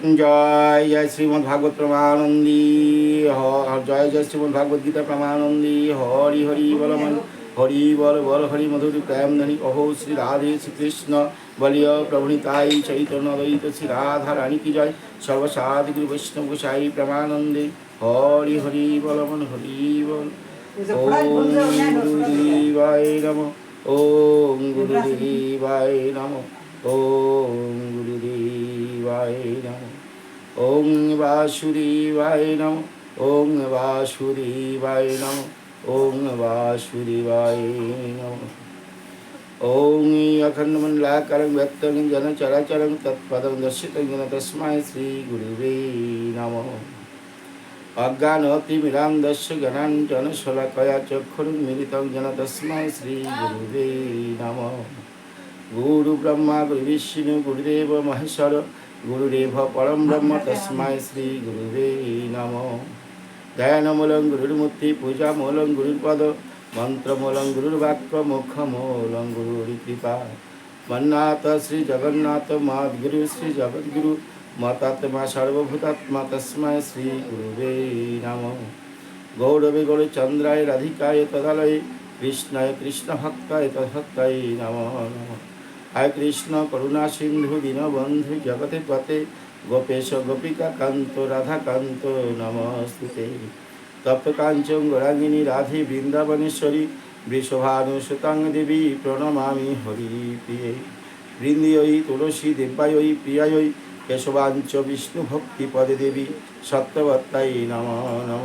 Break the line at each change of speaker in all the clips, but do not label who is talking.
জয় জয় শ্রীমদ্ ভাগবত প্রমানন্দী হ- জয় জয় শ্রীমদ্ ভাগবত গীতা প্রমানন্দী হরি হরি বল হরি বল বল হরি মধুর প্রেম ধনি কহো শ্রী রাধে শ্রীকৃষ্ণ বলিয় প্রভুনিতাই চৈতন্য দ্বৈত শ্রী রাধা রানী কি জয় সর্বসাধি গুরু বৈষ্ণব গোসাই প্রেমানন্দে হরি হরি বল মন হরি বল ওম গুরুদেবায় নম ওম গুরুদেবায় নম। ওম গুরুদেবায় নম ওম বাসুদেবায় নম ওম বাসুদেবায় নম ওম বাসুদেবায় নম ওম অখণ্ডমণ্ডলাকারং ব্যক্তং জন চরাচরং তৎপদং দর্শিতং জন তস্মায় শ্রী গুরুবে নমঃ অজ্ঞানতিমিরান্দস্য জ্ঞানাঞ্জন শলাকয়া চক্ষুর্মিলিতং যেন তস্মাই শ্রী গুরুবে নম গুরু ব্রহ্মা গুরু বিষ্ণু গুরুদেব মহেশ্বর গুরুদেব পরম ব্রহ্ম তস্মাই শ্রী গুরুবে নম ধ্যানমূলং গুরুর্মূর্তি পূজামূলং গুরুর্পদ মন্ত্রমূলং গুরুর্বাক্য মুখমূলং গুরুর কৃপা মন্নাথ শ্রী জগন্নাথ মাদ্গুরু শ্রী জগদ্গুরু মতাত্মা সর্বভূতাত্মা তস্মায় শ্রী গুরুবে নম গৌরবে গৌরচন্দ্রায় রাধিকায় তদালয়ে কৃষ্ণায় কৃষ্ণ ভক্তায় তদ্ভক্তায় নম নম হায় কৃষ্ণ, করুণা সিন্ধু, দীনবন্ধু, জগতে পতে গোপেশ, গোপিকা কান্ত রাধাকান্ত নমস্তুতে। তপ্ত কাঞ্চন গৌরাঙ্গিনী, রাধে, বৃন্দাবনেশ্বরী, বৃষভানুসুতাং দেবী, প্রণমামি হরি প্রিয়ে বৃন্দিয়ই তুলসী দেব্যায়ই প্রিয়ায়ই কেশবাঞ্চ বিষ্ণু ভক্তি পদে দেবী সত্যবত্তাই নম নম।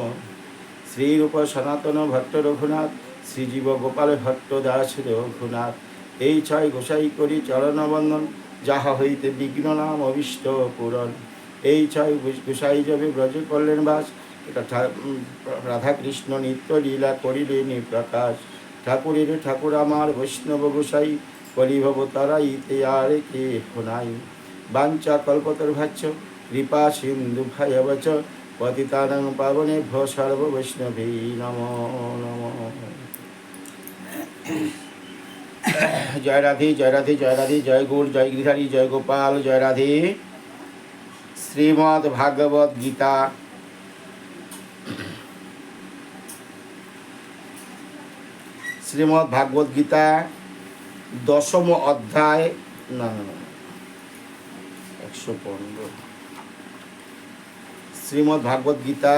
শ্রীরূপ সনাতন ভট্ট রঘুনাথ, শ্রীজীব গোপাল ভট্ট দাস রঘুনাথ। এই ছয় গোসাই করি চরণবন্দন, যাহা হইতে বিঘ্ন নাম অবিষ্ট পূরণ। এই ছয় গোস- গোসাই যাবে ব্রজ করলেন বাস, এটা রাধাকৃষ্ণ নিত্য লীলা করিলেন প্রকাশ। ঠাকুরের ঠাকুর আমার, বৈষ্ণব গোসাই, কলিভব তারাইতে আর কে নাই। বাঞ্চা কল্পতর ভাচ্য কৃপা সিন্ধু ভয়বচ, পতিতানং পাবনে ভো সর্ব বৈষ্ণবে নম নম। জয় রাধে জয় রাধে জয় রাধে, জয় গৌর, জয় গিরিধারী, জয় গোপাল, জয় রাধে। শ্রীমদ্ ভাগবত গীতা। শ্রীমদ্ ভাগবত গীতা, দশম অধ্যায়, না না একশো পনেরো। শ্রীমদ্ ভাগবত গীতা,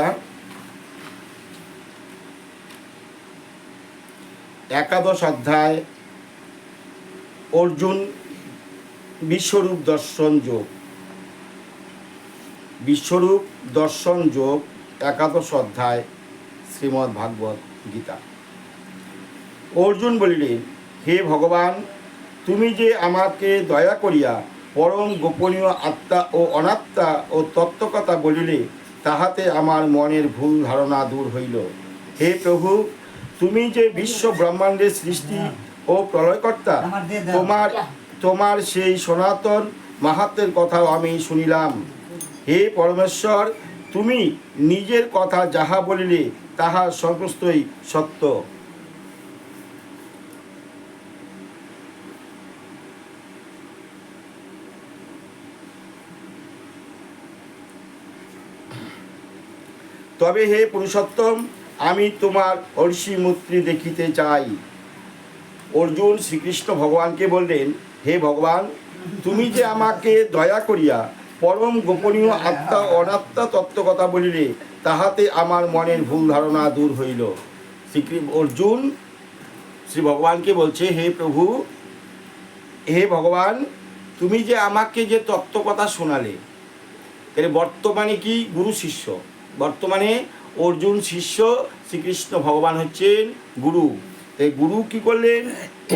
একাদশ অধ্যায় অর্জুন বিশ্বরূপ দর্শন যোগ। বিশ্বরূপ দর্শন যোগ, একাদশ অধ্যায়, শ্রীমদ্ ভাগবত গীতা। অর্জুন বলিলেন, হে ভগবান, তুমি যে আমাকে দয়া করিয়া পরম গোপনীয় আত্মা ও অনাত্মা ও তত্ত্বকথা বলিলে, তাহাতে আমার মনের ভুল ধারণা দূর হইল। হে প্রভু, তুমি যে বিশ্ব ব্রহ্মাণ্ডের সৃষ্টি ও প্রলয়কর্তা তোমার তোমার সেই সনাতন মাহাত্মের কথাও আমি শুনিলাম। হে পরমেশ্বর তুমি নিজের কথা যাহা বলিলে তাহা সমস্তই সত্য। তবে হে পুরুষোত্তম আমি তোমার অর্ষি মূর্তি দেখিতে চাই। অর্জুন শ্রীকৃষ্ণ ভগবানকে বললেন, হে ভগবান, তুমি যে আমাকে দয়া করিয়া পরম গোপনীয় আত্মা অনাত্মা তত্ত্বকথা বলিলে, তাহাতে আমার মনের ভুল ধারণা দূর হইল। শ্রী অর্জুন শ্রী ভগবানকে বলছে, হে প্রভু, হে ভগবান, তুমি যে আমাকে যে তত্ত্বকথা শোনালে এর বর্তমানে কি গুরু শিষ্য? বর্তমানে অর্জুন শিষ্য শ্রীকৃষ্ণ ভগবান হচ্ছেন গুরু। তাই গুরু কি করলেন?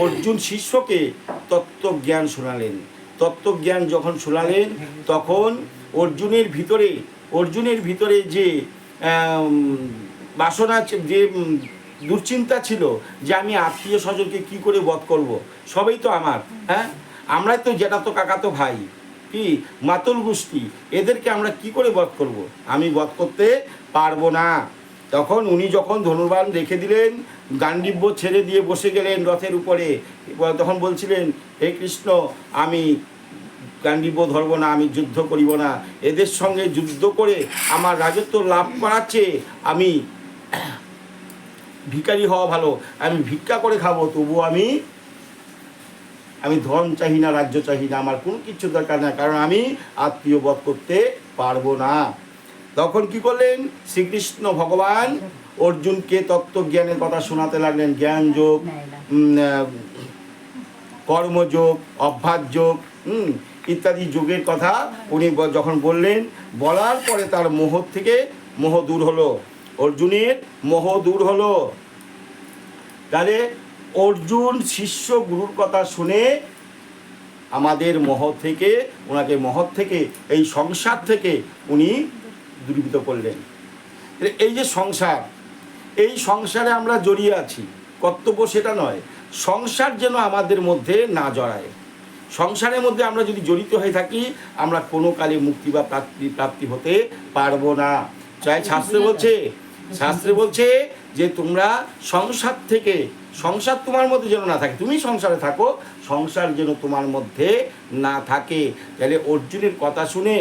অর্জুন শিষ্যকে তত্ত্বজ্ঞান শোনালেন। তত্ত্বজ্ঞান যখন শোনালেন, তখন অর্জুনের ভিতরে অর্জুনের ভিতরে যে বাসনা যে দুশ্চিন্তা ছিল যে আমি আত্মীয় স্বজনকে কি করে বধ করব, সবই তো আমার হ্যাঁ? আমরাই তো যেটা তো কাকা তো ভাই, কি? মাতল গোষ্ঠী এদেরকে আমরা কি করে বধ করব? আমি বধ করতে পারব না। তখন উনি যখন ধনুর্বাণ রেখে দিলেন, গান্ডিব্য ছেড়ে দিয়ে বসে গেলেন রথের উপরে। তখন বলছিলেন, হে কৃষ্ণ, আমি গান্ডিব্য ধরব না, আমি যুদ্ধ করিব না। এদের সঙ্গে যুদ্ধ করে আমার রাজত্ব লাভ করার চেয়ে আমি ভিখারি হওয়া ভালো, আমি ভিক্ষা করে খাব, তবু আমি আমি ধন চাহি না, রাজ্য চাহি না, আমার কোনো কিছু দরকার না, কারণ আমি আত্মীয় বধ করতে পারব না। তখন কি করলেন? শ্রীকৃষ্ণ ভগবান অর্জুনকে তত্ত্বজ্ঞানের কথা শোনাতে লাগলেন। জ্ঞান যোগ কর্মযোগ অভ্যাস যোগ হুম, ইত্যাদি যোগের কথা উনি যখন বললেন বলার পরে তার মোহ থেকে মোহ দূর হলো। অর্জুনের মোহ দূর হলো। তাহলে অর্জুন শিষ্য গুরুর কথা শুনে আমাদের মহ থেকে ওনাকে মহৎ থেকে এই সংসার থেকে উনি দূরীভূত করলেন। এই যে সংসার, এই সংসারে আমরা জড়িয়ে আছি, কর্তব্য সেটা নয়, সংসার যেন আমাদের মধ্যে না জড়ায়। সংসারের মধ্যে আমরা যদি জড়িত হয়ে থাকি, আমরা কোনো কালে মুক্তি বা প্রাপ্তি প্রাপ্তি হতে পারব না। চাই শাস্ত্রে বলছে শাস্ত্রে বলছে যে তোমরা সংসার থেকে, সংসার তোমার মধ্যে যেন না থাকে। তুমি সংসারে থাকো, সংসার যেন তোমার মধ্যে না থাকে। তাহলে অর্জুনের কথা শুনে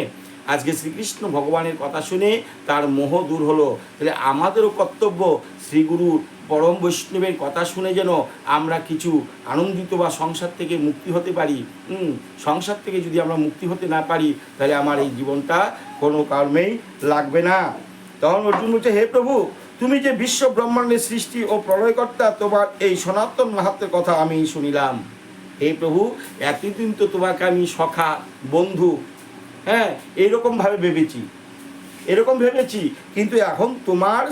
আজকে শ্রীকৃষ্ণ ভগবানের কথা শুনে তার মোহ দূর হলো। তাহলে আমাদেরও কর্তব্য শ্রীগুরু পরম বৈষ্ণবের কথা শুনে যেন আমরা কিছু আনন্দিত বা সংসার থেকে মুক্তি হতে পারি। সংসার থেকে যদি আমরা মুক্তি হতে না পারি, তাহলে আমার এই জীবনটা কোনো কর্মেই লাগবে না। তখন অর্জুন বলছে, হে প্রভু, তুমি যে বিশ্ব ব্রহ্মাণ্ডের সৃষ্টি ও প্রলয়কর্তা, তোমার এই সনাতন মাহাত্মের কথা আমি শুনিলাম। হে প্রভু, এতদিন তো তোমাকে আমি সখা, বন্ধু হ্যাঁ এইরকমভাবে ভেবেছি। এরকম ভেবেছি। কিন্তু এখন তোমার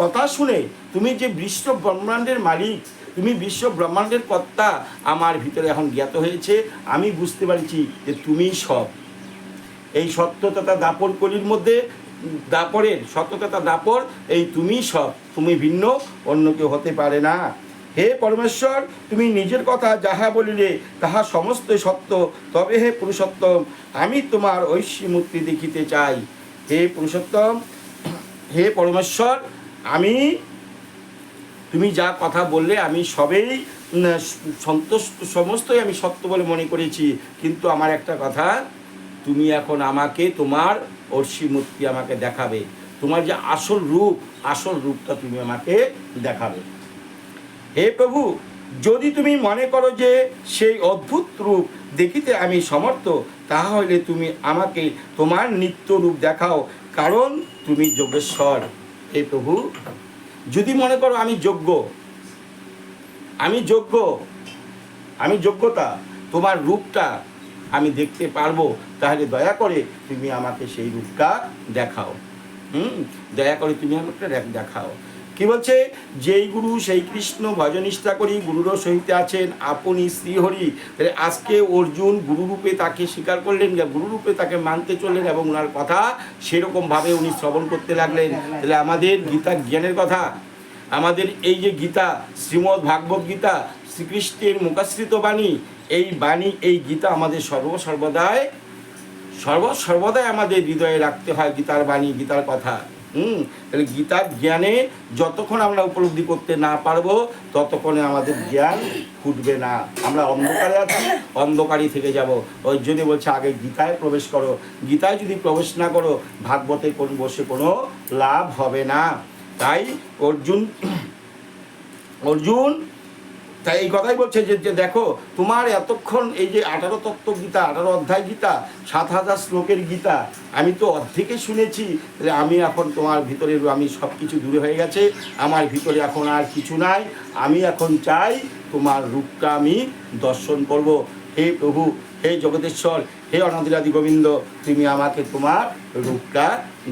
কথা শুনে তুমি যে বিশ্ব ব্রহ্মাণ্ডের মালিক, তুমি বিশ্ব ব্রহ্মাণ্ডের কর্তা, আমার ভিতরে এখন জ্ঞাত হয়েছে। আমি বুঝতে পারছি যে তুমিই সব এই সত্য তথা দাপর কলির মধ্যে, দাপরের সত্য তথা দাপর, এই তুমিই সব তুমি ভিন্ন, অন্য কেউ হতে পারে না। হে পরমেশ্বর, তুমি নিজের কথা যাহা বলিলে তাহা সমস্ত সত্য। তবে হে পুরুষোত্তম, আমি তোমার ঐশ্বী মূর্তি দেখিতে চাই। হে পুরুষোত্তম, হে পরমেশ্বর, আমি, তুমি যা কথা বললে আমি সবেই সন্তুষ্ট সমস্তই আমি সত্য বলে মনে করেছি। কিন্তু আমার একটা কথা, তুমি এখন আমাকে তোমার অর্ষি মূর্তি আমাকে দেখাবে। তোমার যে আসল রূপ, আসল রূপটা তুমি আমাকে দেখাবে। হে প্রভু, যদি তুমি মনে করো যে সেই অদ্ভুত রূপ দেখিতে আমি সমর্থ তাহা হইলে তুমি আমাকে তোমার নিত্য রূপ দেখাও, কারণ তুমি যোগেশ্বর। হে প্রভু, যদি মনে করো আমি যোগ্য আমি যোগ্য, আমি যোগ্যতা, তোমার রূপটা আমি দেখতে পারব, তাহলে দয়া করে তুমি আমাকে সেই রূপটা দেখাও। হুম, দয়া করে তুমি আমাকে দেখাও। বলছে? যেই গুরু, সেই কৃষ্ণ ভজনিষ্ঠা করি, গুরুরও সহিতে আছেন আপনি শ্রীহরি। তাহলে আজকে অর্জুন গুরুরূপে তাকে স্বীকার করলেন গুরুরূপে তাকে মানতে চললেন এবং ওনার কথা সেরকমভাবে উনি শ্রবণ করতে লাগলেন। তাহলে আমাদের গীতা জ্ঞানের কথা। আমাদের এই যে গীতা, শ্রীমদ্ ভাগবত গীতা, শ্রীকৃষ্ণের মুখাশ্রিত বাণী, এই বাণী, এই গীতা আমাদের সর্ব সর্বদাই সর্ব সর্বদাই আমাদের হৃদয়ে রাখতে হয় গীতার বাণী, গীতার কথা। হুম, তাহলে গীতার জ্ঞানে যতক্ষণ আমরা উপলব্ধি করতে না পারব, ততক্ষণে আমাদের জ্ঞান ফুটবে না। আমরা অন্ধকারে আছি, অন্ধকারই থেকে যাব। ওই জন্য বলছে, আগে গীতায় প্রবেশ করো। গীতায় যদি প্রবেশ না করো ভাগবতে কোন বসে কোনো লাভ হবে না। তাই অর্জুন অর্জুন তাই এই কথাই বলছে যে যে দেখো, তোমার এতক্ষণ এই যে আঠারো তত্ত্ব গীতা, আঠারো অধ্যায় গীতা, সাত হাজার শ্লোকের গীতা, আমি তো অর্ধেকে শুনেছি আমি এখন তোমার ভিতরে, আমি সব কিছু দূরে হয়ে গেছে, আমার ভিতরে এখন আর কিছু নাই, আমি এখন চাই তোমার রূপটা আমি দর্শন করব। হে প্রভু, হে জগতেশ্বর হে অনাদিরাদি গোবিন্দ, তুমি আমাকে তোমার রূপটা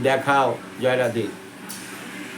দেখাও জয় রাধে